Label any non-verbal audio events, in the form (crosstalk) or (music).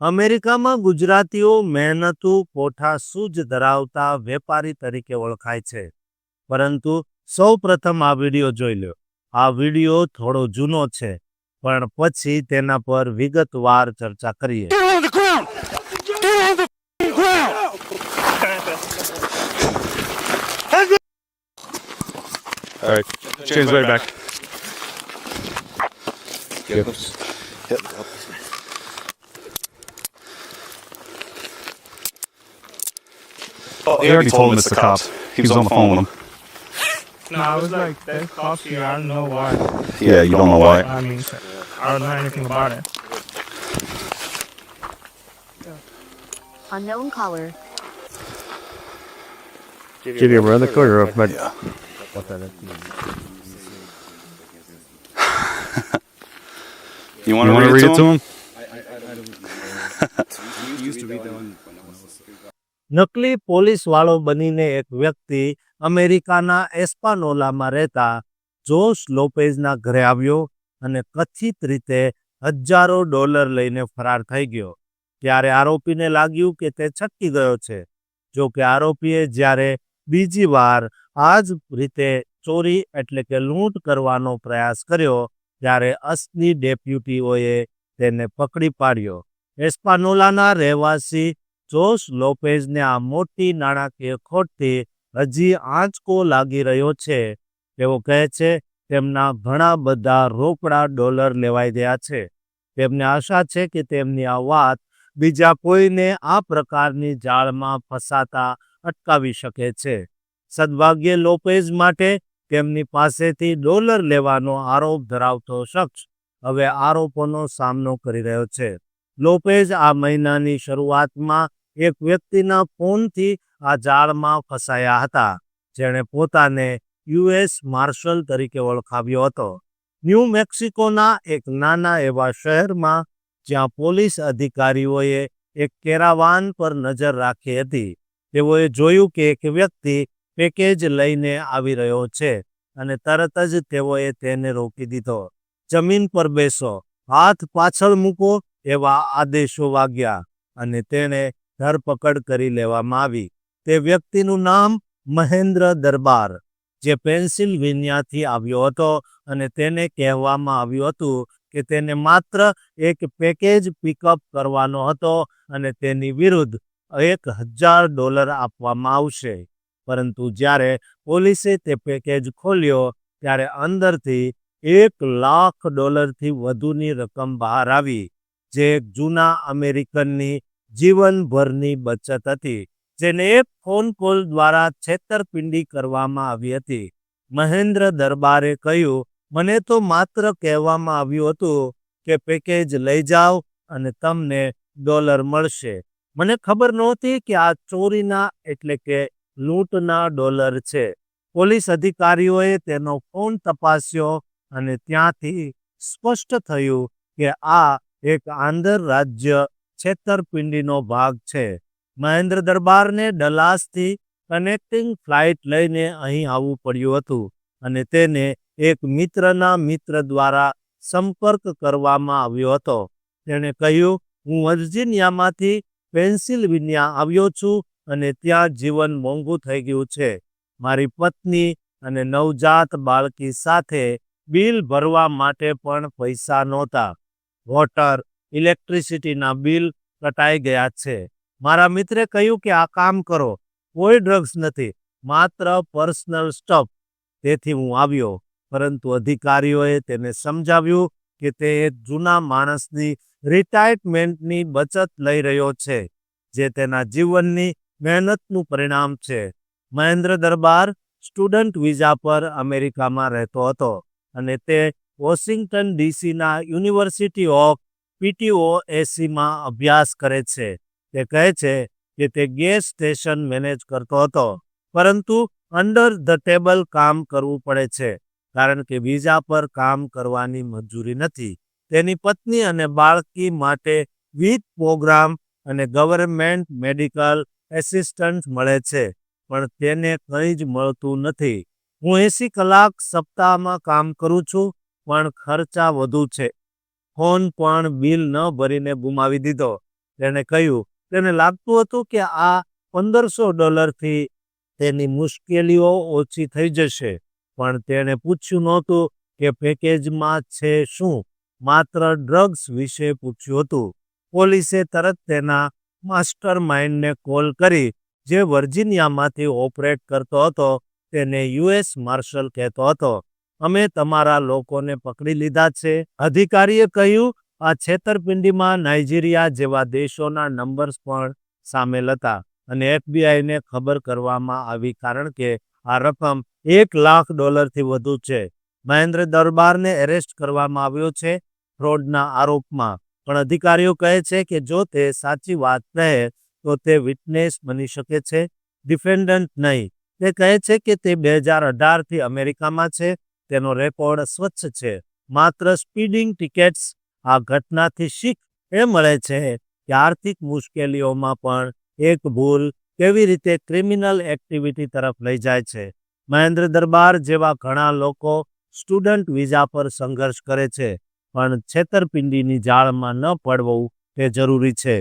અમેરિકામાં ગુજરાતીઓ મહેનતુ પોઠા સૂજ ધરાવતા વેપારી તરીકે ઓળખાય છે. પરંતુ સૌ પ્રથમ આ વીડિયો જોઈ લો આ વીડિયો થોડો જૂનો છે પણ પછી તેના પર વિગતવાર ચર્ચા કરીએ! All right, chains way back. Oh, he already told him it's the cops. He was on the phone with him. No, I was like, there's cops here. I don't know why. Yeah, you don't know why. I mean, I don't know anything about it. Unknown caller. Did your brother call or but Yeah. (laughs) You want to read, it to him? નકલી પોલીસવાળો બનીને એક વ્યક્તિ અમેરિકાના એસ્પાનોલામાં રહેતા જોશ લોપેઝના ઘરે આવ્યો અને કથિત રીતે હજારો ડોલર લઈને ફરાર થઈ ગયો. ત્યારે આરોપીને લાગ્યું કે તે છટકી ગયો છે. જો કે આરોપીએ જ્યારે બીજી વાર આ જ રીતે ચોરી એટલે કે લૂંટ કરવાનો પ્રયાસ કર્યો, ત્યારે અસલી ડેપ્યુટીઓએ તેને પકડી પાડ્યો. એસ્પાનોલાના રહેવાસી જોશ લોપેઝને આ મોટી નાણાકીય ખોટથી હજી આંચકો લાગી રહ્યો છે. તેઓ કહે છે, તેમના ઘણા બધા રોકડા ડોલર લેવાઈ ગયા છે. તેમને આશા છે કે તેમની આ વાત બીજા કોઈને આ પ્રકારની જાળમાં ફસાતા અટકાવી શકે છે. સદભાગ્ય લોપેઝ માટે તેમની પાસેથી ડોલર લેવાનો આરોપ ધરાવતો શખ્સ હવે આરોપોનો સામનો કરી રહ્યો છે. લોપેઝ આ મહિનાની શરૂઆતમાં એક વ્યક્તિના ફોનથી આ જાળમાં ફસાયા હતા, જેણે પોતાને યુએસ માર્શલ તરીકે ઓળખાવ્યો હતો. ન્યૂ મેક્સિકોના એક નાના એવા શહેરમાં, જ્યાં પોલીસ અધિકારીઓએ એક કેરાવાન પર નજર રાખી હતી. તેઓએ જોયું કે એક વ્યક્તિ પેકેજ લઈને આવી રહ્યો છે અને તરત જ તેઓએ તેને રોકી દીધો. જમીન પર બેસો. હાથ પાછળ મૂકો એવા આદેશો વાગ્યા અને તેણે ધરપકડ કરી લેવામાં આવી. તે વ્યક્તિનું નામ મહેન્દ્ર દરબાર, જે પેન્સિલ્વેનિયાથી આવ્યો હતો અને તેને કહેવામાં આવ્યું હતું કે તેને માત્ર એક પેકેજ પિકઅપ કરવાનો હતો અને તેની વિરુદ્ધ એક હજાર ડોલર આપવામાં આવશે. પરંતુ જ્યારે પોલીસે તે પેકેજ ખોલ્યો, ત્યારે અંદરથી એક લાખ ડોલરથી વધુની રકમ બહાર આવી, જે એક જૂના અમેરિકનની જીવનભરની બચત હતી, જેને એક ફોન કોલ દ્વારા છેતરપિંડી કરવામાં આવી હતી. મહેન્દ્ર દરબારે કહ્યું, મને તો માત્ર કહેવામાં આવ્યું હતું કે પેકેજ લઈ જાઓ અને તમને ડોલર મળશે. મને ખબર નહોતી કે આ ચોરીના એટલે કે લૂંટના ડોલર છે. પોલીસ અધિકારીઓએ તેનો ફોન તપાસ્યો અને ત્યાંથી સ્પષ્ટ થયું કે આ એક આંતરરાજ્ય છેતરપિંડીનો ભાગ છે. મહેન્દ્ર દરબારને ડલાસથી કનેક્ટિંગ ફ્લાઇટ લઈને અહીં આવવું પડ્યું હતું અને તેને એક મિત્રના મિત્ર દ્વારા સંપર્ક કરવામાં આવ્યો હતો. તેણે કહ્યું, હું વર્જિનિયામાંથી પેન્સિલ્વેનિયા આવ્યો છું અને ત્યાં જીવન મોંઘું થઈ ગયું છે. મારી પત્ની અને નવજાત બાળકી સાથે બિલ ભરવા માટે પણ પૈસા નહોતા. વોટર, ઇલેક્ટ્રિસિટીના બિલ કટાઈ ગયા છે. મારા મિત્રે કહ્યું કે આ કામ કરો. કોઈ ડ્રગ્સ નથી, માત્ર પર્સનલ સ્ટફ. તેથી હું આવ્યો, પરંતુ અધિકારીઓએ તેને સમજાવ્યું કે તે એક જૂના માણસની રિટાયરમેન્ટની બચત લઈ રહ્યો છે, જે તેના જીવનની મહેનતનું પરિણામ છે. મહેન્દ્ર દરબાર સ્ટુડન્ટ વિઝા પર અમેરિકામાં રહેતો હતો. અને તે વોશિંગ્ટન ડીસીના યુનિવર્સિટી ઓફ પીટીઓ એસીમાં અભ્યાસ કરે છે. તે કહે છે કે તે ગેસ સ્ટેશન મેનેજ કરતો હતો, પરંતુ અંડર ધ ટેબલ કામ કરવું પડે છે, કારણ કે વિઝા પર કામ કરવાની મંજૂરી નથી. તેની પત્ની અને બાળકી માટે વિથ પ્રોગ્રામ અને ગવર્મેન્ટ મેડિકલ એસિસ્ટન્ટ મળે છે, પણ તેને કંઈ જ મળતું નથી. હું એસી કલાક સપ્તાહમાં કામ કરું છું, પણ ખર્ચા વધુ છે. ફોન પણ બિલ ન ભરીને ગુમાવી દીધો. તેણે કહ્યું, તેને લાગતું હતું કે આ પંદરસો ડોલરથી તેની મુશ્કેલીઓ ઓછી થઈ જશે? પણ તેણે પૂછ્યું નહોતું કે પેકેજમાં છે શું. માત્ર ડ્રગ્સ વિશે પૂછ્યું હતું. પોલીસે તરત તેના માસ્ટર માઇન્ડને કોલ કરી, જે વર્જિનિયામાંથી ઓપરેટ કરતો હતો. તેને યુએસ માર્શલ કહેતો હતો. અમે તમારા લોકોને પકડી લીધા છે. અધિકારીએ કહ્યું, આ છેતરપિંડીમાં નાઇજીરિયા જેવા દેશોના નંબર્સ પણ સામેલ હતા અને એફબીઆઈને ખબર કરવામાં આવી કારણ કે આ રકમ એક લાખ ડોલરથી વધુ છે. મહેન્દ્ર દરબારને એરેસ્ટ કરવામાં આવ્યો છે ફ્રોડના આરોપમાં. પણ અધિકારીઓ કહે છે કે જો તે સાચી વાત કહે, તો તે વિટનેસ બની શકે છે, ડિફેન્ડન્ટ નહીં. તે કહે છે કે તે બે હજાર અઢારથી અમેરિકામાં છે. તેનો રેકોર્ડ સ્વચ્છ છે. માત્ર સ્પીડિંગ ટિકેટ્સ આ ઘટનાથી શીખ એ મળે છે કે આર્થિક મુશ્કેલીઓમાં પણ એક ભૂલ કેવી રીતે ક્રિમિનલ એક્ટિવિટી તરફ લઈ જાય છે. મહેન્દ્ર દરબાર જેવા ઘણા લોકો સ્ટુડન્ટ વિઝા પર સંઘર્ષ કરે છે, પણ છેતરપિંડીની જાળમાં ન પડવું તે જરૂરી છે.